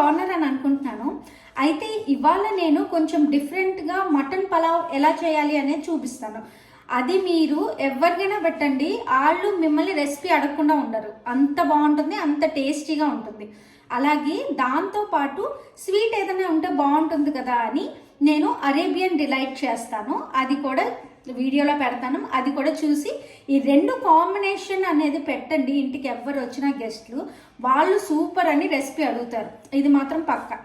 బాగున్నారని అనుకుంటున్నాను. అయితే ఇవాళ నేను కొంచెం డిఫరెంట్గా మటన్ పలావ్ ఎలా చేయాలి అనేది చూపిస్తాను. అది మీరు ఎవరికైనా పెట్టండి. వాళ్ళు మిమ్మల్ని రెసిపీ అడగకుండా ఉండరు. అంత బాగుంటుంది అంత టేస్టీగా ఉంటుంది. అలాగే దాంతో పాటు స్వీట్ ఏదైనా ఉంటే బాగుంటుంది కదా అని నేను అరేబియన్ డిలైట్ చేస్తాను. అది కూడా వీడియోలో పెడతాను. అది కూడా చూసి ఈ రెండు కాంబినేషన్ అనేది పెట్టండి. ఇంటికి ఎవ్వరు వచ్చిన గెస్ట్లు. వాళ్ళు సూపర్ అని రెసిపీ అడుగుతారు. ఇది మాత్రం పక్కా.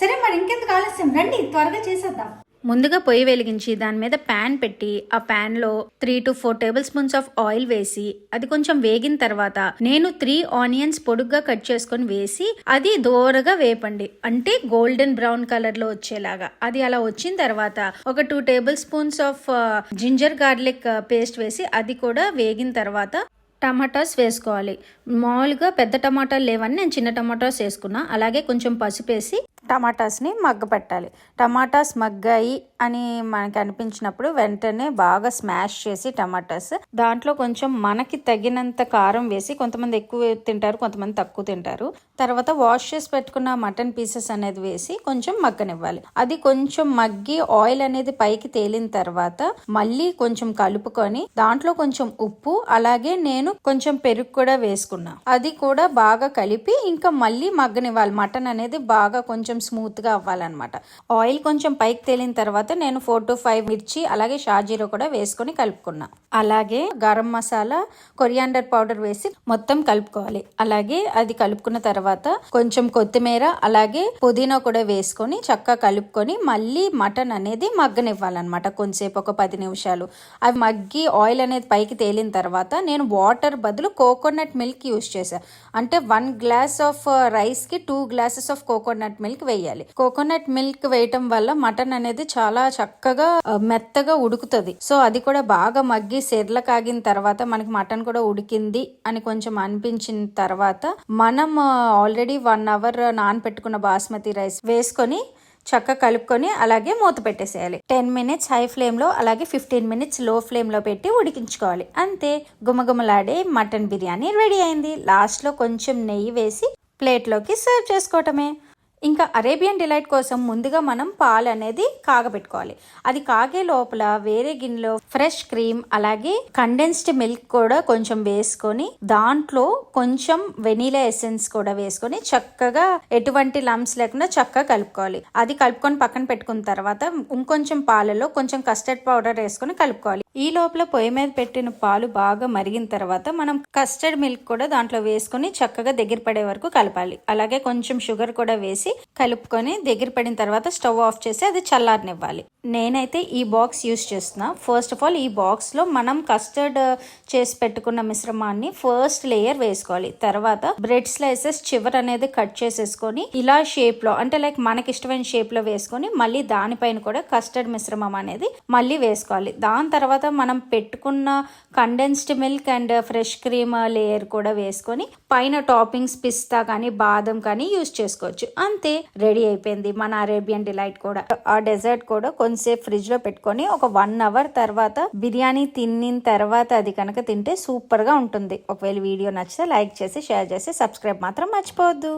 సరే మరి ఇంకెందుకు ఆలస్యం? రండి త్వరగా చేసేద్దాం. ముందుగా పొయ్యి వెలిగించి దాని మీద ప్యాన్ పెట్టి ఆ ప్యాన్లో three to four tablespoons of oil వేసి అది కొంచెం వేగిన తర్వాత నేను త్రీ ఆనియన్స్ పొడుగ్గా కట్ చేసుకొని వేసి అది దోరగా వేపండి. అంటే గోల్డెన్ బ్రౌన్ కలర్లో వచ్చేలాగా. అది అలా వచ్చిన తర్వాత ఒక two tablespoons of ginger garlic paste వేసి అది కూడా వేగిన తర్వాత టమాటాస్ వేసుకోవాలి. మామూలుగా పెద్ద టమాటాలు లేవని నేను చిన్న టమాటాస్ వేసుకున్నా. అలాగే కొంచెం పసుపు వేసి టమాటాస్ని మగ్గ పెట్టాలి టమాటాస్ మగ్గాయి అని మనకి అనిపించినప్పుడు వెంటనే బాగా స్మాష్ చేసి టమాటాస్. దాంట్లో కొంచెం మనకి తగినంత కారం వేసి కొంతమంది ఎక్కువ తింటారు కొంతమంది తక్కువ తింటారు. తర్వాత వాష్ చేసి పెట్టుకున్న మటన్ పీసెస్ అనేది వేసి కొంచెం మగ్గనివ్వాలి. అది కొంచెం మగ్గి ఆయిల్ అనేది పైకి తేలిన తర్వాత మళ్ళీ కొంచెం కలుపుకొని దాంట్లో కొంచెం ఉప్పు అలాగే నేను కొంచెం పెరుగు కూడా వేసుకున్నా. అది కూడా బాగా కలిపి ఇంకా మళ్ళీ మగ్గనివ్వాలి. మటన్ అనేది బాగా కొంచెం స్మూత్గా అవ్వాలన్నమాట. ఆయిల్ కొంచెం పైకి తేలిన తర్వాత నేను ఫోర్ టు ఫైవ్ మిర్చి అలాగే షాజీరా కూడా వేసుకొని కలుపుకున్నా. అలాగే గరం మసాలా కొరియాండర్ పౌడర్ వేసి మొత్తం కలుపుకోవాలి. అలాగే అది కలుపుకున్న తర్వాత కొంచెం కొత్తిమీర అలాగే పుదీనా కూడా వేసుకొని చక్కగా కలుపుకొని మళ్ళీ మటన్ అనేది మగ్గనివ్వాలన్నమాట కొంచెంసేపు ఒక పది నిమిషాలు. అవి మగ్గి ఆయిల్ అనేది పైకి తేలిన తర్వాత నేను వాటర్ బదులు కోకోనట్ మిల్క్ యూస్ చేశాను అంటే వన్ గ్లాస్ ఆఫ్ రైస్కి two glasses of coconut milk వేయాలి. కోకోనట్ మిల్క్ వేయటం వల్ల మటన్ అనేది చాలా చక్కగా మెత్తగా ఉడుకుతుంది. సో అది కూడా బాగా మగ్గి సెర్ల కాగిన తర్వాత మనకి మటన్ కూడా ఉడికింది అని కొంచెం అనిపించిన తర్వాత మనం ఆల్రెడీ వన్ అవర్ నానపెట్టుకున్న బాస్మతి రైస్ వేసుకొని చక్కగా కలుపుకొని అలాగే మూత పెట్టేసేయాలి. టెన్ మినిట్స్ హై ఫ్లేమ్లో అలాగే ఫిఫ్టీన్ మినిట్స్లో ఫ్లేమ్లో పెట్టి ఉడికించుకోవాలి. అంతే గుమగుమలాడే మటన్ బిర్యానీ రెడీ అయింది. లాస్ట్లో కొంచెం నెయ్యి వేసి ప్లేట్లోకి సర్వ్ చేసుకోవటమే. ఇంకా అరేబియన్ డిలైట్ కోసం ముందుగా మనం పాలు అనేది కాగబెట్టుకోవాలి. అది కాగే లోపల వేరే గిన్నెలో ఫ్రెష్ క్రీమ్ అలాగే కండెన్స్డ్ మిల్క్ కూడా కొంచెం వేసుకొని దాంట్లో కొంచెం వెనీలా ఎసెన్స్ కూడా వేసుకొని చక్కగా ఎటువంటి లమ్స్ లేకుండా చక్కగా కలుపుకోవాలి. అది కలుపుకొని పక్కన పెట్టుకున్న తర్వాత ఇంకొంచెం పాలలో కొంచెం కస్టర్డ్ పౌడర్ వేసుకొని కలుపుకోవాలి. ఈ లోపల పొయ్యి మీద పెట్టిన పాలు బాగా మరిగిన తర్వాత మనం కస్టర్డ్ మిల్క్ కూడా దాంట్లో వేసుకొని చక్కగా దగ్గర పడే వరకు కలపాలి. అలాగే కొంచెం షుగర్ కూడా వేసి కలుపుకొని దగ్గర పడిన తర్వాత స్టవ్ ఆఫ్ చేసి అది చల్లారనివ్వాలి. నేనైతే ఈ బాక్స్ యూస్ చేస్తున్నా. ఫస్ట్ ఆఫ్ ఆల్ ఈ బాక్స్లో మనం కస్టర్డ్ చేసి పెట్టుకున్న మిశ్రమాన్ని ఫస్ట్ లేయర్ వేసుకోవాలి. తర్వాత బ్రెడ్ స్లైసెస్ చివర అనేది కట్ చేసేసుకొని ఇలా షేప్లో అంటే లైక్ మనకి ఇష్టమైన షేప్లో వేసుకొని మళ్ళీ దానిపైన కూడా కస్టర్డ్ మిశ్రమం అనేది మళ్ళీ వేసుకోవాలి. దాని తర్వాత మనం పెట్టుకున్న condensed milk and fresh cream layer కూడా వేసుకొని పైన టాపింగ్స్ పిస్తా కానీ బాదం కానీ యూస్ చేసుకోవచ్చు. అంతే రెడీ అయిపోయింది. మన అరేబియన్ డిలైట్ కూడా. ఆ డెజర్ట్ కూడా కొంతసేపు ఫ్రిడ్జ్లో పెట్టుకొని ఒక వన్ అవర్ తర్వాత బిర్యానీ తిన్న తర్వాత అది కనుక తింటే సూపర్గా ఉంటుంది. ఒకవేళ వీడియో నచ్చితే లైక్ చేసి షేర్ చేసి సబ్స్క్రైబ్ మాత్రం మర్చిపోవద్దు.